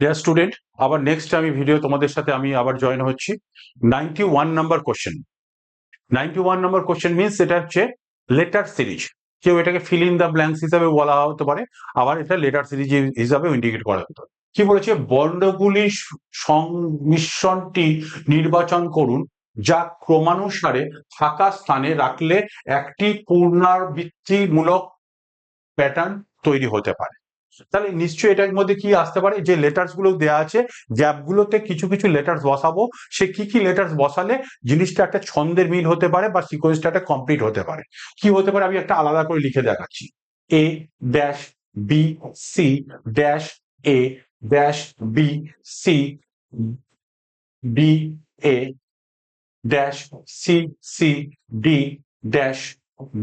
Deer student আবার next আমি video তোমাদের সাথে আমি আবার জয়েন হচ্ছি। Ninety one number question ninety one number question means এটা হচ্ছে লেটার সিরিজ কেউ এটাকে ফিল ইন দ্য ব্ল্যাঙ্কস হিসাবে বলা হতে পারে, আবার এটা লেটার সিরিজ হিসাবে ইন্ডিকেট করা হতে পারে। কি বলেছে? বর্ণগুলি সংমিশ্রণটি নির্বাচন করুন, যা ক্রমানুসারে ফাঁকা স্থানে রাখলে একটি পুনরাবৃত্তিমূলক প্যাটার্ন তৈরি হতে পারে। তাহলে নিশ্চয়ই এটার মধ্যে কি আসতে পারে? যে লেটার্সগুলো দেওয়া আছে গ্যাপগুলোতে কিছু কিছু লেটার্স বসাবো। সে কি কি লেটার্স বসালে জিনিসটা একটা ছন্দের মিল হতে পারে বা সিকোয়েন্সটা একটা কমপ্লিট হতে পারে। কি হতে পারে? আমি একটা আলাদা করে লিখে দেখাচ্ছি। A dash B C dash A dash B C D A dash C C D dash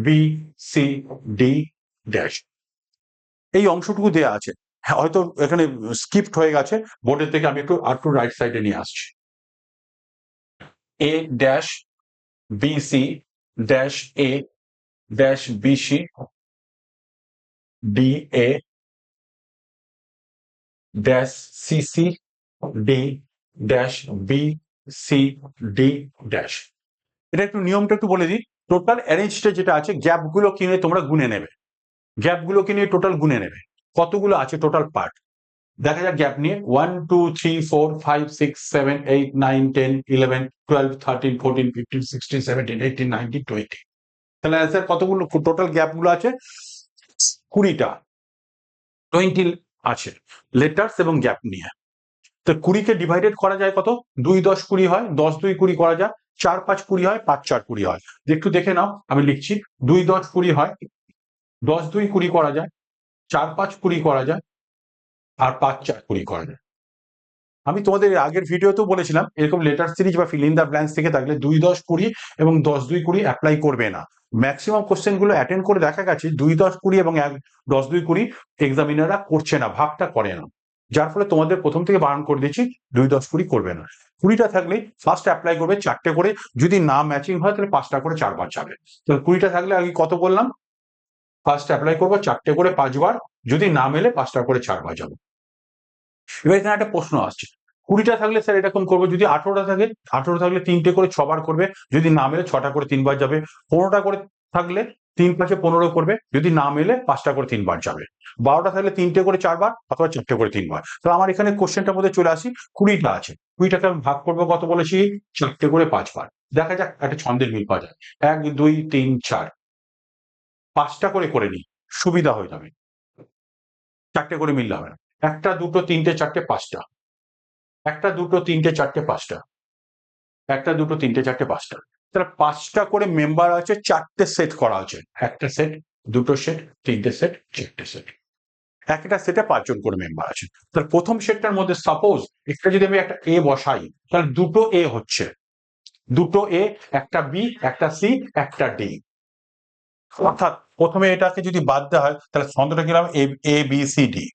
B C D dash এই অংশটুকু দেয়া আছে। হ্যাঁ, হয়তো এখানে স্কিপ্ট হয়ে গেছে। বোর্ডের থেকে আমি একটু আর টু রাইট সাইডে নিয়ে আসছি। A dash BC dash A dash BC D A dash CC D dash B C D dash এটা একটু নিয়মটা একটু বলে দিই। টোটাল অ্যারেঞ্জটা যেটা আছে গ্যাপগুলো কিনে তোমরা গুনে নেবে। গ্যাপগুলোকে নিয়ে টোটাল গুনে নেবে। কতগুলো আছে টোটাল পার্ট দেখা যাক গ্যাপ নিয়ে। One two three four five six seven eight nine ten eleven twelve thirteen fourteen fifteen sixteen seventeen eighteen nineteen twenty তাহলে অ্যান্সার কতগুলো টোটাল গ্যাপগুলো আছে? কুড়িটা। টোয়েন্টি আছে। লেটার্স এবং গ্যাপ নিয়ে। তো কুড়িকে ডিভাইডেড করা যায় কত? দুই দশ কুড়ি হয়। দশ দুই কুড়ি করা যায়। চার পাঁচ কুড়ি হয়। পাঁচ চার কুড়ি হয়। একটু দেখে নাও, আমি লিখছি। দুই দশ কুড়ি হয়। দশ দুই কুড়ি করা যায়, চার পাঁচ কুড়ি করা যায়, আর পাঁচ চার কুড়ি করা যায়। আমি তোমাদের আগের ভিডিওতেও বলেছিলাম, এরকম লেটার সিরিজ বা ফিল ইন দ্য ব্ল্যাঙ্কস থেকে থাকলে দুই দশ কুড়ি এবং দশ দুই কুড়ি অ্যাপ্লাই করবে না। ম্যাক্সিমাম কোশ্চেনগুলো অ্যাটেন্ড করে দেখা গেছে, দুই দশ কুড়ি এবং এক, দশ দুই কুড়ি এক্সামিনাররা করছে না, ভাগটা করে না। যার ফলে তোমাদের প্রথম থেকে বারণ করে দিচ্ছি দুই দশ কুড়ি করবে না। কুড়িটা থাকলে ফার্স্ট অ্যাপ্লাই করবে চারটে করে, যদি না ম্যাচিং হয় তাহলে পাঁচটা করে চারবার যাবে। তো কুড়িটা থাকলে আমি কত বললাম? ফার্স্ট অ্যাপ্লাই করব, চারটে করে পাঁচবার, যদি না মেলে পাঁচটা করে চারবার যাব। এবার এখানে একটা প্রশ্ন আসছে। কুড়িটা থাকলে স্যার এরকম করব? যদি আঠেরোটা থাকে, আঠেরো থাকলে তিনটে করে ছবার করবে, যদি না মেলে ছটা করে তিনবার যাবে। পনেরোটা করে থাকলে তিন পাঁচে পনেরো করবে, যদি না মেলে পাঁচটা করে তিনবার যাবে। বারোটা থাকলে তিনটে করে চারবার, অথবা চারটে করে তিনবার। তো আমার এখানে কোশ্চেনটার মধ্যে চলে আসি, কুড়িটা আছে। কুড়িটাকে আমি ভাগ করব, কত বলেছি? চারটে করে পাঁচবার। দেখা যাক, একটা ছন্দের মিল পাওয়া যায়। এক, দুই, তিন, চার। পাঁচটা করে করে নিই, সুবিধা হয়ে যাবে। চারটে করে মিললে হবে না। একটা, দুটো, তিনটে, চারটে, পাঁচটা। একটা, দুটো, তিনটে, চারটে, পাঁচটা। একটা, দুটো, তিনটে, চারটে, পাঁচটা। তাহলে পাঁচটা করে মেম্বার আছে, চারটে সেট করা আছে। একটা সেট দুটো সেট তিনটে সেট চারটে সেট একটা সেটে পাঁচজন করে মেম্বার আছে। তাহলে প্রথম সেটটার মধ্যে সাপোজ একটা যদি আমি একটা এ বসাই, তাহলে দুটো এ হচ্ছে। দুটো এ একটা বি একটা সি একটা ডি অর্থাৎ প্রথমে এটাকে যদি বাদ দেওয়া হয়, তাহলে ছন্দটা গেলাম এ বি সি ডি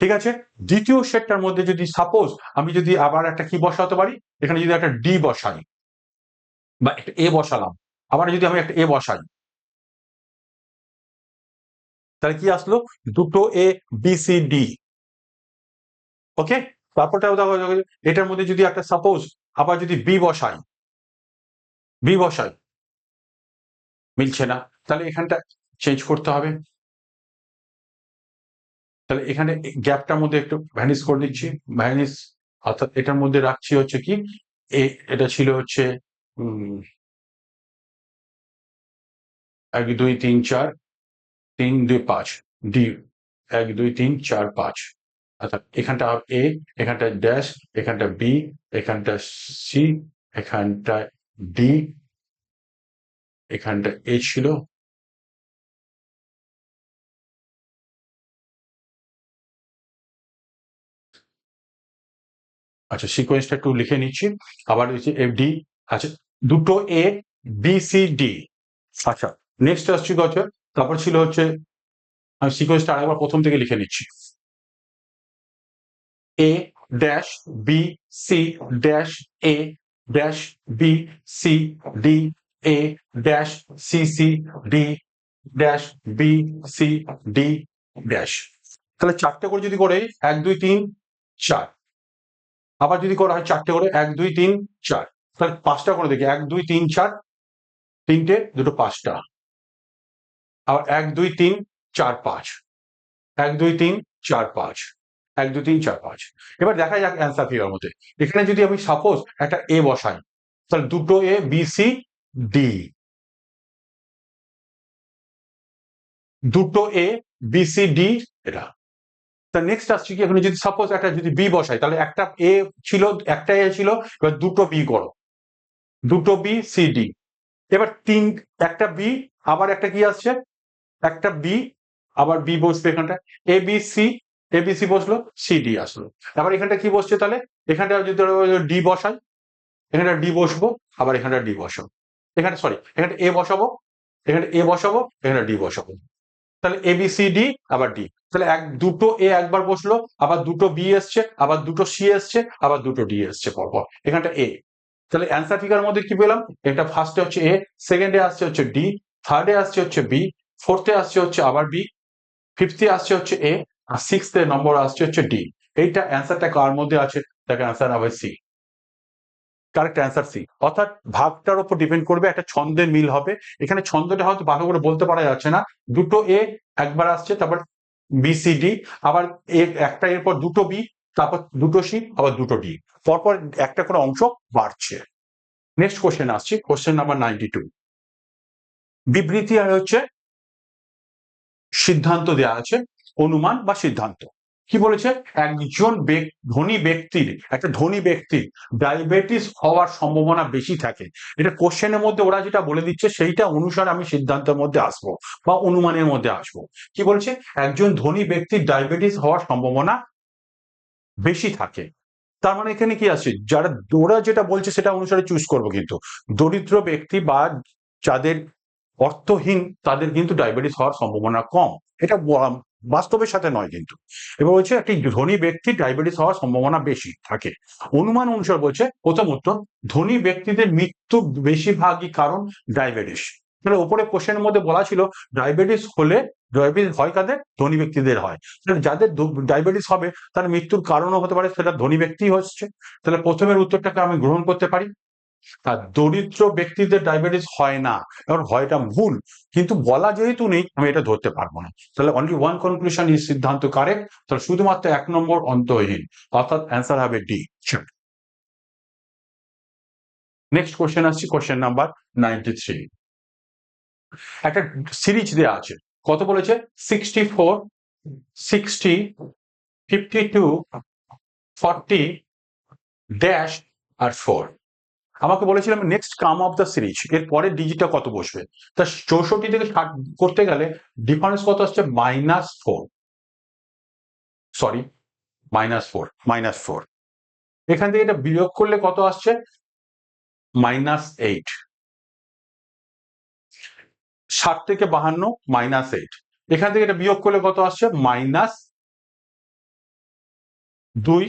ঠিক আছে? দ্বিতীয় সেটটার মধ্যে যদি সাপোজ আমি যদি আবার একটা কি বসাতে পারি? এখানে যদি একটা ডি বসাই, বা একটা এ বসালাম, আবার যদি আমি একটা এ বসাই, তাহলে কি আসলো? দুটো A B C D okay তারপরটা এটার মধ্যে যদি একটা সাপোজ আবার যদি বি বসাই বি বসাই মিলছে না। তাহলে এখানটা চেঞ্জ করতে হবে। তাহলে এখানে গ্যাপটার মধ্যে একটু ভ্যানিস করে দিচ্ছি ভ্যানিস অর্থাৎ এটার মধ্যে রাখছি হচ্ছে কি? এটা ছিল হচ্ছে এক, দুই, তিন, চার, তিন, দুই, পাঁচ ডি এক, দুই, তিন, চার, পাঁচ। অর্থাৎ এখানটা এ এখানটা ড্যাশ এখানটা বি এখানটা সি এখানটা ডি এখানটা এ ছিল। আচ্ছা সিকোয়েন্সটা একটু লিখে নিচ্ছি। আবার হচ্ছে এফ ডি আচ্ছা দুটো এ বি সি ডি আচ্ছা নেক্সট আসছি হচ্ছে তারপর ছিল হচ্ছে, আমি সিকোয়েন্সটা আরেকবার প্রথম থেকে লিখে নিচ্ছি। A dash B C dash A dash B C D A dash C C D dash B C D dash তাহলে চারটে করে যদি করে এক, দুই, তিন, চার। আবার যদি করা হয় চারটে করে এক, দুই, তিন, চার। তাহলে পাঁচটা করে দেখি, এক, দুই, তিন, চার। তিনটে, দুটো পাঁচটা। আবার এক, দুই, তিন, চার, পাঁচ। এক, দুই, তিন, চার, পাঁচ। এক, দুই, তিন, চার, পাঁচ। এবার দেখা যাক অ্যান্সার ফিগার মধ্যে। এখানে যদি আমি সাপোজ একটা এ বসাই, তাহলে দুটো এ বি সি ডি। দুটো এ বি সি ডি এটা তা নেক্সট আসছে কি, এখানে যদি সাপোজ একটা যদি বি বসাই, তাহলে একটা এ ছিল, একটা এ ছিল, এবার দুটো বি করো। দুটো বি সি ডি এবার তিন, একটা বি আবার একটা কি আসছে? একটা বি আবার বি বসবে এখানটা A B C A B C বসল সি ডি আসলো। আবার এখানটা কি বসছে তাহলে? এখানটা যদি ডি বসাই এখানটা ডি বসবো, আবার এখানটা ডি বসাবো। এখানে সরি এখানে এ বসাবো, এখানে এ বসাবো, এখানে ডি বসাবো। তাহলে এ বি সি ডি আবার ডি তাহলে এক, দুটো এ একবার বসল, আবার দুটো বি এসছে, আবার দুটো সি এসছে, আবার দুটো ডি এসছে পরপর। এখানটা এ তাহলে অ্যান্সার ফিগার মধ্যে কি পেলাম? এটা ফার্স্টে হচ্ছে এ সেকেন্ডে আসছে হচ্ছে ডি থার্ডে আসছে হচ্ছে বি ফোর্থে আসছে হচ্ছে আবার বি ফিফথে আসছে হচ্ছে এ আর সিক্সথে নম্বর আসছে হচ্ছে ডি এইটা অ্যান্সারটা কার মধ্যে আছে? তাকে অ্যান্সার হবে সি কারেক্ট অ্যান্সার সি অর্থাৎ ভাগটার উপর ডিপেন্ড করবে, একটা ছন্দের মিল হবে। এখানে ছন্দটা হয়তো ভালো করে বলতে পারা যাচ্ছে না। দুটো এ একবার আসছে, তারপর বিসিডি আবার একটা এরপর দুটো বি তারপর দুটো সি আবার দুটো ডি পরপর একটা করে অংশ বাড়ছে। নেক্সট কোশ্চেন আসছি কোশ্চেন নাম্বার নাইনটি টু বিবৃতি আর হচ্ছে সিদ্ধান্ত দেওয়া আছে, অনুমান বা সিদ্ধান্ত। কি বলেছে? একজন ধনী ব্যক্তির, একটা ধনী ব্যক্তির ডায়াবেটিস হওয়ার সম্ভাবনা বেশি থাকে। এটা কোশ্চেনের মধ্যে ওরা যেটা বলে দিচ্ছে, সেইটা অনুসারে আমি সিদ্ধান্তের মধ্যে আসব বা অনুমানের মধ্যে আসব। কি বলছে? একজন ধনী ব্যক্তির ডায়াবেটিস হওয়ার সম্ভাবনা বেশি থাকে। তার মানে এখানে কি আছে? যারা, ওরা যেটা বলছে সেটা অনুসারে চুজ করব কিন্তু। দরিদ্র ব্যক্তি বা যাদের অর্থহীন, তাদের কিন্তু ডায়াবেটিস হওয়ার সম্ভাবনা কম। এটা বাস্তবের সাথে নয় কিন্তু। এবার বলছে একটি ধনী ব্যক্তি ডায়াবেটিস হওয়ার সম্ভাবনা বেশি থাকে। অনুমান অনুসারে বলছে প্রথমত ধনী ব্যক্তিদের মৃত্যু বেশিরভাগই কারণ ডায়াবেটিস তাহলে ওপরে কোশ্চেনের মধ্যে বলা ছিল ডায়াবেটিস হলে ডায়াবেটিস হয় কাদের? ধনী ব্যক্তিদের হয়। যাদের ডায়াবেটিস হবে, তার মৃত্যুর কারণও হতে পারে, সেটা ধনী ব্যক্তি হচ্ছে। তাহলে প্রথমের উত্তরটাকে আমি গ্রহণ করতে পারি। আর দরিদ্র ব্যক্তিদের ডায়াবেটিস হয় না। কারণ হয়টা ভুল। কিন্তু বলা যেহেতু নেই, আমি এটা ধরতে পারব না। তাহলে অনলি ওয়ান কনক্লুশন ইজ সিদ্ধান্ত কারেক্ট তাহলে শুধুমাত্র এক নম্বর অন্তহীন। অর্থাৎ অ্যান্সার হবে ডি নেক্সট কোশ্চেন আসছি কোশ্চেন নাম্বার নাইনটি থ্রি একটা সিরিজ দেওয়া আছে। কত বলেছে? Sixty four sixty fifty two forty dash আর ফোর আমাকে বলেছিলাম next come of the series এর পরে ডিজিটটা কত বসবে? তা চৌষট্টি থেকে ষাট করতে গেলে ডিফারেন্স কত আসছে? Minus four sorry minus four minus four এখান থেকে এটা বিয়োগ করলে কত আসছে? মাইনাস এইট ষাট থেকে বাহান্ন মাইনাস এইট এখান থেকে এটা বিয়োগ করলে কত আসছে? মাইনাস দুই,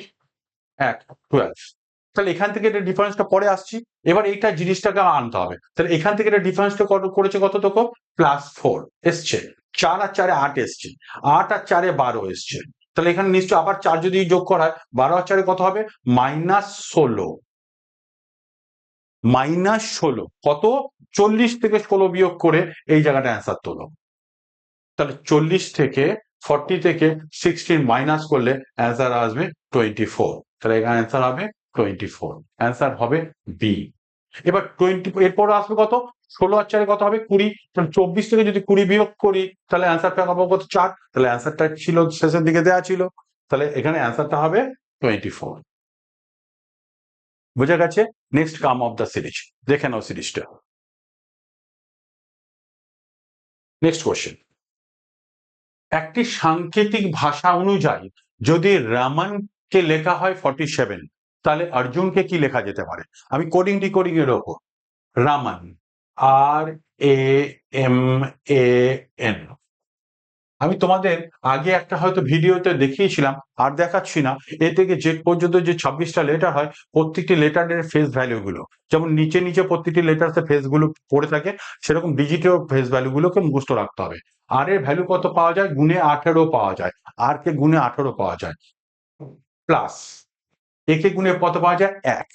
এক টুয়েলভ তাহলে এখান থেকে এটা ডিফারেন্সটা পরে আসছি, এবার এইটা জিনিসটাকে আনতে হবে। তাহলে এখান থেকে এটা ডিফারেন্সটা করেছে কত তোকে? প্লাস ফোর এসছে। চার আর চারে আট এসছে। আট আর চারে বারো এসছে। তাহলে এখানে নিশ্চয় আবার চার যদি যোগ করা হয়, বারো আর চারে কত হবে? মাইনাস ষোলো। মাইনাস ষোলো। কত? চল্লিশ থেকে ষোলো বিয়োগ করে এই জায়গাটা অ্যান্সার তোলো। তাহলে চল্লিশ থেকে ফর্টি থেকে সিক্সটিন মাইনাস করলে অ্যান্সার আসবে টোয়েন্টি ফোর তাহলে এখানে অ্যান্সার হবে টোয়েন্টি ফোর। অ্যান্সার হবে বি এবার টোয়েন্টি, এরপর আসবে কত? ষোলো আর চারে কত হবে? কুড়ি। তাহলে চব্বিশ থেকে যদি কুড়ি বিয়োগ করি, তাহলে অ্যান্সারটা পাবো কত? চার। তাহলে অ্যান্সারটা ছিল, শেষের দিকে দেওয়া ছিল। তাহলে এখানে অ্যান্সারটা হবে টোয়েন্টি ফোর। বোঝা গেছে? Next come of the series দেখে নাও সিরিজটা। নেক্সট কোশ্চেন একটি সাংকেতিক ভাষা অনুযায়ী যদি রামানকে লেখা হয় ফর্টি সেভেন তাহলে অর্জুনকে কি লেখা যেতে পারে? আমি কোডিং ডিকোডিং এর ওপর Raman R A M A N আমি তোমাদের আগে একটা হয়তো ভিডিওতে দেখিয়েছিলাম, আর দেখাচ্ছি না। এ থেকে যে পর্যন্ত যে ছাব্বিশটা লেটার হয়, প্রত্যেকটি লেটারের ফেস ভ্যালুগুলো যেমন নিচে নিচে প্রত্যেকটি লেটার্সের ফেসগুলো পড়ে থাকে, সেরকম ডিজিটের ফেস ভ্যালুগুলোকে মুখস্থ রাখতে হবে। আর এর ভ্যালু কত পাওয়া যায়? গুণে আঠেরো পাওয়া যায়। আর কে গুণে আঠেরো পাওয়া যায়। প্লাস একে গুণে কত পাওয়া যায়? এক।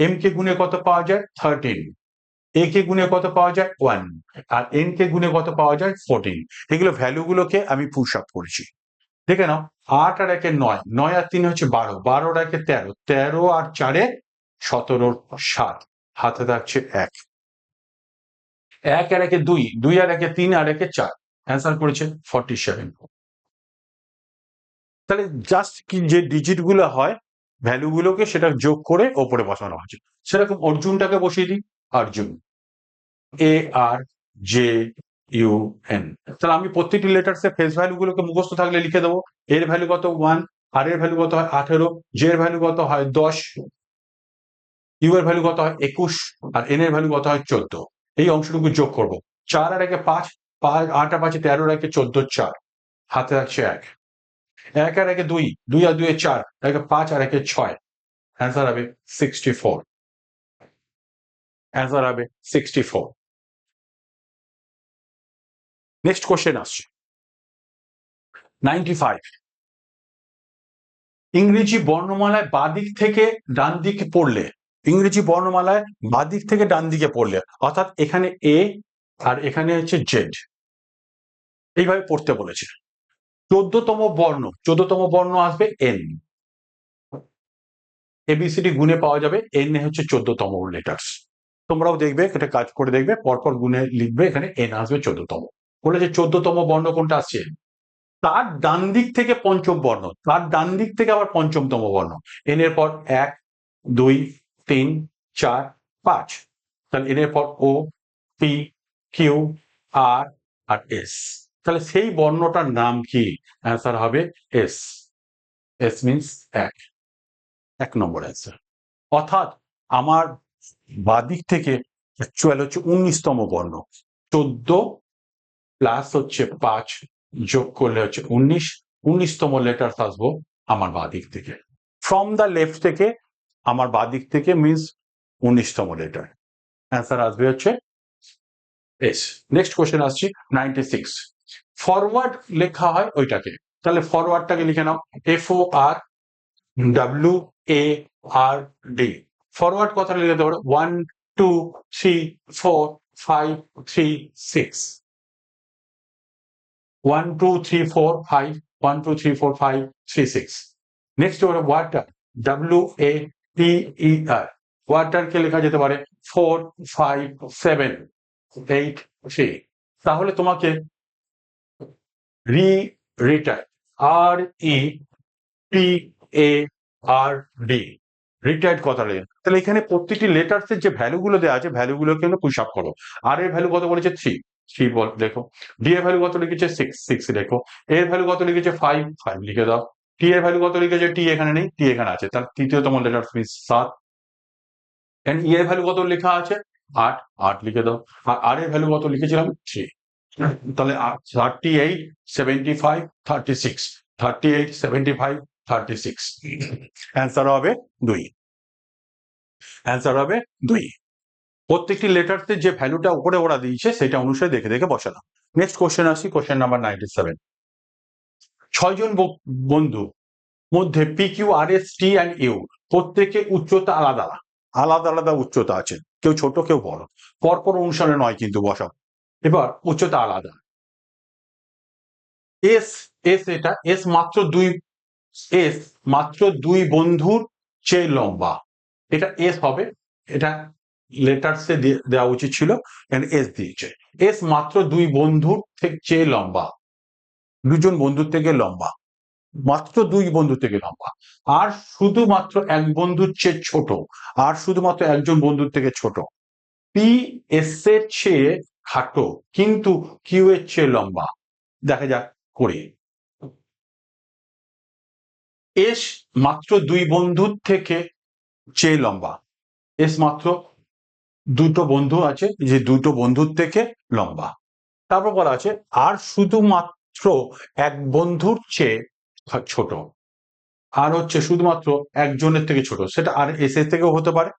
এম কে গুণে কত পাওয়া যায়? থার্টিন এ কে গুণে কত পাওয়া যায়? ওয়ান আর এন কে গুণে কত পাওয়া যায়? ফোরটিন এগুলো ভ্যালুগুলোকে আমি পুশ আপ করেছি। দেখে নাও, আট আর একে নয়। নয় আর তিন হচ্ছে বারো। বারো আর একে তেরো। তেরো আর চারে সতেরোর সাত। হাতে থাকছে এক। এক আর একে দুই। দুই আর একে তিন আর একে চার। অ্যান্সার করেছে ফর্টি সেভেন তাহলে জাস্ট কি যে ডিজিটগুলো হয় ভ্যালু গুলোকে সেটা যোগ করে ওপরে বসানো হয়েছে। সেরকম অর্জুনটাকে বসিয়ে দিই Arjun A R J U N তাহলে আমি প্রত্যেকটি লেটার্স এর ফেস ভ্যালু গুলোকে মুখস্থ থাকলে লিখে দেবো। এর ভ্যালু কত? ওয়ান আর এর ভ্যালু কত হয়? আঠেরো। জে এর ভ্যালু কত হয়? দশ। ইউ এর ভ্যালু কত হয়? একুশ। আর এন এর ভ্যালু কত হয়? চোদ্দ। এই অংশটুকু যোগ করব। চার আর একে পাঁচ। পাঁচ, আট আর পাঁচে তেরো একে চোদ্দ, চার। হাতে আছে এক। এক আর একে দুই দুই আর দুয়ে চার, একে পাঁচ আর একে ছয়। অ্যান্সার হবে সিক্সটি ফোর অ্যান্সার হবে সিক্সটি ফোর নেক্সট কোশ্চেন আসছে। নাইনটি ফাইভ ইংরেজি বর্ণমালায় বাদিক থেকে ডান দিকে পড়লে, ইংরেজি বর্ণমালায় বাদিক থেকে ডান দিকে পড়লে, অর্থাৎ এখানে এ আর এখানে হচ্ছে জেড এইভাবে পড়তে বলেছে। চোদ্দতম বর্ণ চোদ্দতম বর্ণ আসবে এন এবিসিডি গুণে পাওয়া যাবে। এন হচ্ছে চোদ্দতম লেটার্স তোমরাও দেখবে, এটা কাজ করে দেখবে, পরপর গুণে লিখবে, এখানে এন আসবে চোদ্দতম। বলে যে চোদ্দতম বর্ণ কোনটা আসছে? তার ডান দিক থেকে পঞ্চম বর্ণ, তার ডান দিক থেকে আবার পঞ্চমতম বর্ণ। এন এর পর এক, দুই, তিন, চার, পাঁচ। তাহলে এন এর পর O P Q R R S তাহলে সেই বর্ণটার নাম কি? অ্যান্সার হবে এস। এস মিনস এক। এক নম্বর অ্যান্সার অর্থাৎ আমার বাদিক থেকে অ্যাকচুয়াল হচ্ছে উনিশতম বর্ণ। চোদ্দ প্লাস হচ্ছে পাঁচ যোগ করলে হচ্ছে উনিশ। উনিশতম লেটার আসব আমার বাদিক থেকে। ফ্রম দ্য লেফট থেকে আমার বাদিক থেকে মিনস উনিশতম লেটার অ্যান্সার আসবে হচ্ছে এস। নেক্সট কোশ্চেন আসছি নাইনটি সিক্স ফরওয়ার্ড লেখা হয় ওইটাকে। তাহলে ফরওয়ার্ডটাকে লিখে নাও F O R W A R D forward কথা লিখে দেবো one two three four five three six one two three four five one two three four five three six next হলো water W A T E R ওয়াটারকে লেখা যেতে পারে four five seven eight three তাহলে তোমাকে রি রিটার আর ই T A R D retired কথা লেগে তাহলে এখানে প্রত্যেকটি লেটার্সের যে ভ্যালুগুলো দেওয়া আছে ভ্যালুগুলোকে পুশ আপ করো। আর এর ভ্যালু কত বলেছে? থ্রি থ্রি বল, দেখো। ডি এর ভ্যালু কত লিখেছে? সিক্স সিক্স দেখো। এর ভ্যালু কত লিখেছে? ফাইভ ফাইভ লিখে দাও। টি এর ভ্যালু কত লিখেছে? টি এখানে নেই টি এখানে আছে। তার তৃতীয়তম লেটার মিনস সাত। এন্ড ই এর ভ্যালু কত লেখা আছে? আট। আট লিখে দাও। আর আর এর ভ্যালু কত লিখেছিলাম? থ্রি তাহলে thirty eight seventy five thirty six thirty eight seventy five thirty six answer হবে দুই। অ্যান্সার হবে দুই। প্রত্যেকটি লেটারতে যে ভ্যালুটা উপরে ওরা দিয়েছে, সেটা অনুসারে দেখে দেখে বসালাম নেক্সট কোশ্চেন আসি কোশ্চেন নাম্বার নাইনটি সেভেন ছয়জন বন্ধু, মধ্যে P Q R S T and U প্রত্যেকে উচ্চতা আলাদা। আলাদা আলাদা উচ্চতা আছে। কেউ ছোট, কেউ বড়। পরপর অনুসারে নয় কিন্তু বসাও। এবার উচ্চতা আলাদা। এস এস এটা এস মাত্র দুই এস মাত্র দুই বন্ধুর চেয়ে লম্বা। এটা এস হবে, এটা লেটার্সে দেওয়া উচিত ছিল এস দিয়েছে। এস মাত্র দুই বন্ধুর থেকে চেয়ে লম্বা। দুজন বন্ধুর থেকে লম্বা। মাত্র দুই বন্ধু থেকে লম্বা। আর শুধুমাত্র এক বন্ধুর চেয়ে ছোট, আর শুধুমাত্র একজন বন্ধুর থেকে ছোট। পি এস এর চেয়ে খাটো কিন্তু কিউ এর চেয়ে লম্বা। দেখা যাক করে। এস মাত্র দুই বন্ধুর থেকে চেয়ে লম্বা। এস মাত্র দুটো বন্ধু আছে যে দুটো বন্ধুর থেকে লম্বা। তারপর বলা আছে, আর শুধুমাত্র এক বন্ধুর চেয়ে ছোট। আর হচ্ছে শুধুমাত্র একজনের থেকে ছোট। সেটা আর এস এর থেকেও হতে পারে।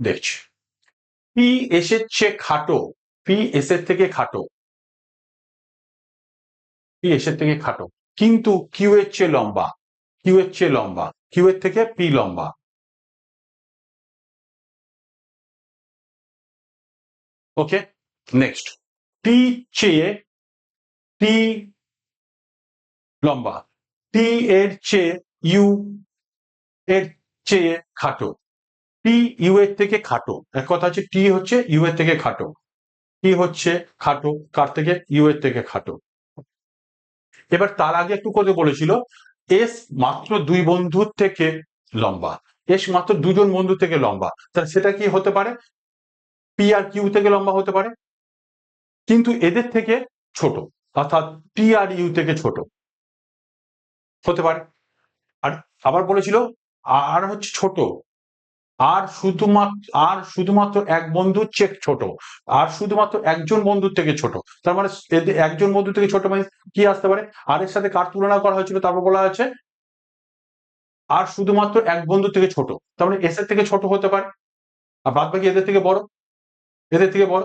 দেখছি। পি এস এর চেয়ে খাটো পি এস এর থেকে খাটো। পি এস এর থেকে খাটো। কিন্তু কিউ এর চেয়ে লম্বা কিউ এর চেয়ে লম্বা কিউ এর থেকে পি লম্বা। ওকে নেক্সট টি চেয়ে টি লম্বা টি এর চেয়ে ইউ এর চেয়ে খাটো। টি ইউ এর থেকে খাটো। এক কথা হচ্ছে টি হচ্ছে ইউ এর থেকে খাটো। টি হচ্ছে খাটো, কার থেকে? ইউ এর থেকে খাটো। এবার তার আগে একটু করে বলেছিল এস মাত্র দুই বন্ধুর থেকে লম্বা। এস মাত্র দুজন বন্ধু থেকে লম্বা। তাহলে সেটা কি হতে পারে? পি আর কিউ থেকে লম্বা হতে পারে। কিন্তু এদের থেকে ছোট, অর্থাৎ পি আর ইউ থেকে ছোট। হতে পারে। আর আবার বলেছিল, আর হচ্ছে ছোট। আর শুধুমাত্র আর শুধুমাত্র এক বন্ধুর চেক ছোট। আর শুধুমাত্র একজন বন্ধুর থেকে ছোট। তার মানে একজন বন্ধু থেকে ছোট মানে কি আসতে পারে? আর এর সাথে কার তুলনা করা হয়েছিল? তারপর বলা হয়েছে, আর শুধুমাত্র এক বন্ধু থেকে ছোট। তার মানে এসের থেকে ছোট হতে পারে। আর বাদ বাকি এদের থেকে বড়? এদের থেকে বড়?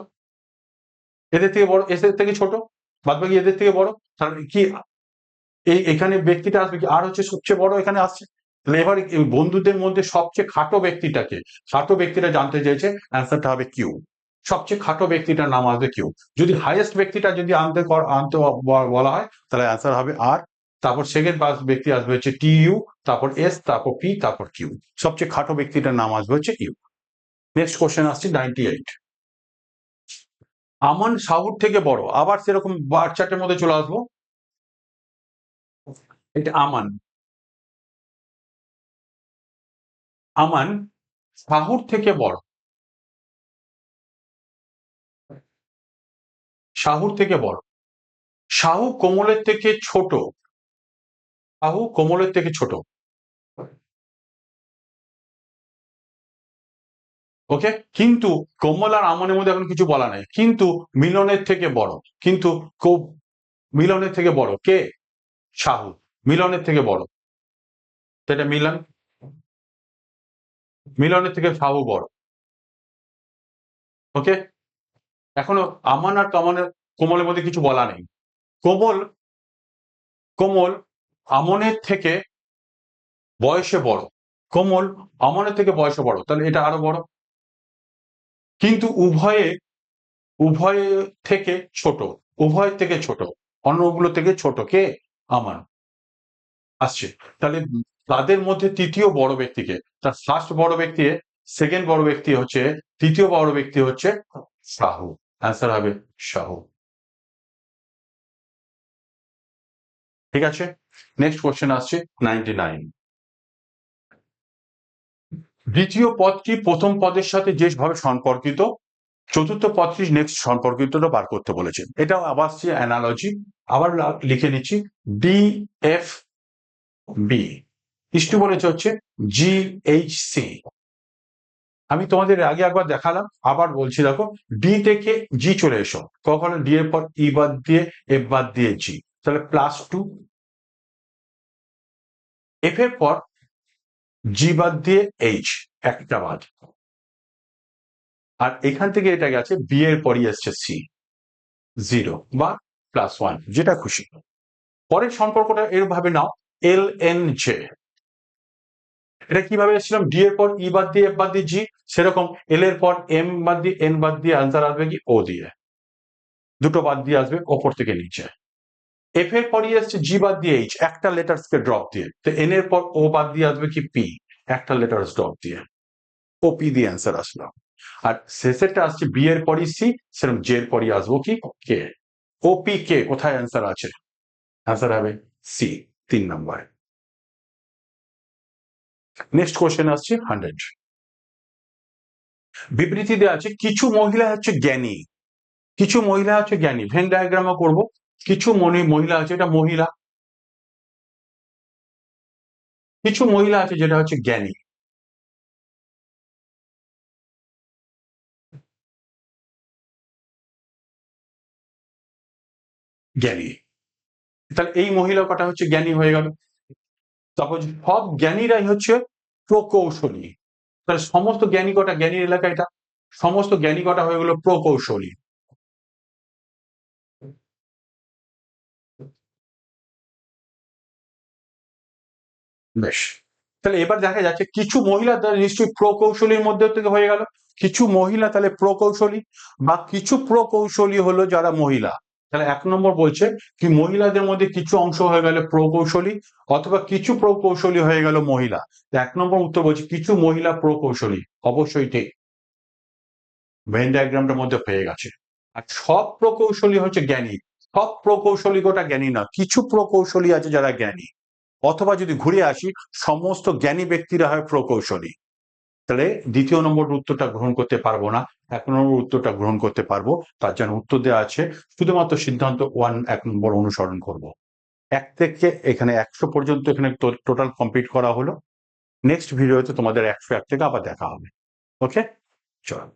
এদের থেকে বড়, এসের থেকে ছোট? বাদ বাকি এদের থেকে বড়? তাহলে কি এই এখানে ব্যক্তিটা আসবে কি? আর হচ্ছে সবচেয়ে বড় এখানে আসছে? তাহলে এবার বন্ধুদের মধ্যে সবচেয়ে খাটো ব্যক্তিটাকে, খাটো ব্যক্তিটা জানতে চাইছে, অ্যান্সারটা হবে কিউ। সবচেয়ে খাটো ব্যক্তিটার নাম আসবে কিউ। যদি হাইয়েস্ট ব্যক্তিটা যদি আনতে আনতে বলা হয়, তাহলে অ্যান্সার হবে আর। তারপর সেকেন্ড পাস ব্যক্তি আসবে হচ্ছে টি ইউ তারপর এস, তারপর পি, তারপর কিউ। সবচেয়ে খাটো ব্যক্তিটার নাম আসবে হচ্ছে ইউ নেক্সট কোশ্চেন আসছে নাইনটি এইট আমান সাহুর থেকে বড়, আবার সেরকম বার চার্টের মধ্যে চলে আসব। এটা আমান। আমান সাহুর থেকে বড়। শাহুর থেকে বড়। শাহু কোমলের থেকে ছোট। শাহু কোমলের থেকে ছোট। ওকে? কিন্তু কোমল আর আমনের মধ্যে এখন কিছু বলা নাই। কিন্তু মিলনের থেকে বড়। কিন্তু মিলনের থেকে বড় কে? শাহু মিলনের থেকে বড়। সেটা মিলন? মিলনের থেকে শাহু বড়। ওকে এখনও আমান আর কামানের কোমলের মধ্যে কিছু বলা নেই। কোমল কোমল আমনের থেকে বয়সে বড়। কোমল আমনের থেকে বয়সে বড়। তাহলে এটা আরও বড়। কিন্তু উভয়ে উভয়ে থেকে ছোট। উভয় থেকে ছোট। অন্যগুলো থেকে ছোট কে? আমান। আসছে। তাহলে তাদের মধ্যে তৃতীয় বড় ব্যক্তিকে, তার ফার্স্ট বড় ব্যক্তি সেকেন্ড বড় ব্যক্তি হচ্ছে, তৃতীয় বড় ব্যক্তি হচ্ছে সাহু অ্যান্সার হবে সাহু ঠিক আছে? নেক্সট কোশ্চেন আসছে নাইনটি নাইন দ্বিতীয় পদটি প্রথম পদের সাথে যেভাবে সম্পর্কিত, চতুর্থ পদটি নেক্সট সম্পর্কিতটা বার করতে বলেছেন এটাও আবার অ্যানালজি আবার লিখে নিচ্ছি ডি এফ বি হচ্ছে জি এইচ সি আমি তোমাদের আগে একবার দেখালাম, আবার বলছি দেখো ডি থেকে জি চলে এসো। কখনো ডি এর পর ই বাদ দিয়ে এফ বাদ দিয়ে জি তাহলে প্লাস টু এফ এর পর জি বাদ দিয়ে এইচ একটা বাদ। আর এখান থেকে এটা গেছে বি এর পরই এসছে সি জিরো বা প্লাস ওয়ান যেটা খুশি। পরের সম্পর্কটা এরভাবে নাও এল এন জে এটা কীভাবে এসেছিলাম? ডি এর পর ই বাদ দিয়ে এফ বাদ দিয়ে জি সেরকম এল এর পর এম বাদ দিয়ে এন বাদ দিয়ে আনসার আসবে কি? ও দিয়ে। দুটো বাদ দিয়ে আসবে ওপর থেকে নিচে। এফ এর পরই আসছে জি বাদ দিয়ে এইচ একটা লেটার্স কে ড্রপ দিয়ে। তো এন এর পর ও বাদ দিয়ে আসবে কি? পি একটা লেটার্স ড্রপ দিয়ে। ও পি দিয়ে অ্যান্সার আসলো। আর শেষেরটা আসছে বি এর পরই সি সেরকম জে এর পরই আসব কি? কে ও পি কে কোথায় অ্যান্সার আছে? অ্যান্সার হবে সি তিন নম্বর নেক্সট কোশ্চেন আসছে হান্ড্রেড বিবৃতি দেওয়া আছে, কিছু মহিলা হচ্ছে জ্ঞানী। কিছু মহিলা হচ্ছে জ্ঞানী। ভেন ডায়াগ্রামও করব। কিছু মহিলা আছে, এটা মহিলা। কিছু মহিলা আছে, যেটা হচ্ছে জ্ঞানী। জ্ঞানী। তাহলে এই মহিলা কটা হচ্ছে জ্ঞানী হয়ে গেল। তারপর সব জ্ঞানীরাই হচ্ছে প্রকৌশলী। তাহলে সমস্ত জ্ঞানী কটা? জ্ঞানীর এলাকা এটা? সমস্ত জ্ঞানী কটা হয়ে গেল প্রকৌশলী। বেশ। তাহলে এবার দেখা যাচ্ছে কিছু মহিলা তাহলে নিশ্চয়ই প্রকৌশলীর মধ্যে থেকে হয়ে গেল। কিছু মহিলা তাহলে প্রকৌশলী বা কিছু প্রকৌশলী হলো যারা মহিলা। তাহলে এক নম্বর বলছে কি মহিলাদের মধ্যে কিছু অংশ হয়ে গেল প্রকৌশলী অথবা কিছু প্রকৌশলী হয়ে গেল মহিলা। এক নম্বর উত্তর বলছে কিছু মহিলা প্রকৌশলী, অবশ্যই ঠিক। ভেন ডায়াগ্রামটার মধ্যে হয়ে গেছে। আর সব প্রকৌশলী হচ্ছে জ্ঞানী। সব প্রকৌশলী গোটা জ্ঞানী না, কিছু প্রকৌশলী আছে যারা জ্ঞানী। অথবা যদি ঘুরে আসি, সমস্ত জ্ঞানী ব্যক্তিরা হয় প্রকৌশলী। তাহলে দ্বিতীয় নম্বর উত্তরটা গ্রহণ করতে পারব না। এক নম্বর উত্তরটা গ্রহণ করতে পারব, তার জন্য উত্তর দেওয়া আছে, শুধুমাত্র সিদ্ধান্ত ওয়ান এক নম্বর অনুসরণ করব। এক থেকে এখানে একশো পর্যন্ত এখানে টোটাল কমপ্লিট করা হলো। নেক্সট ভিডিওতে তোমাদের একশো এক থেকে আবার দেখা হবে। ওকে চলো।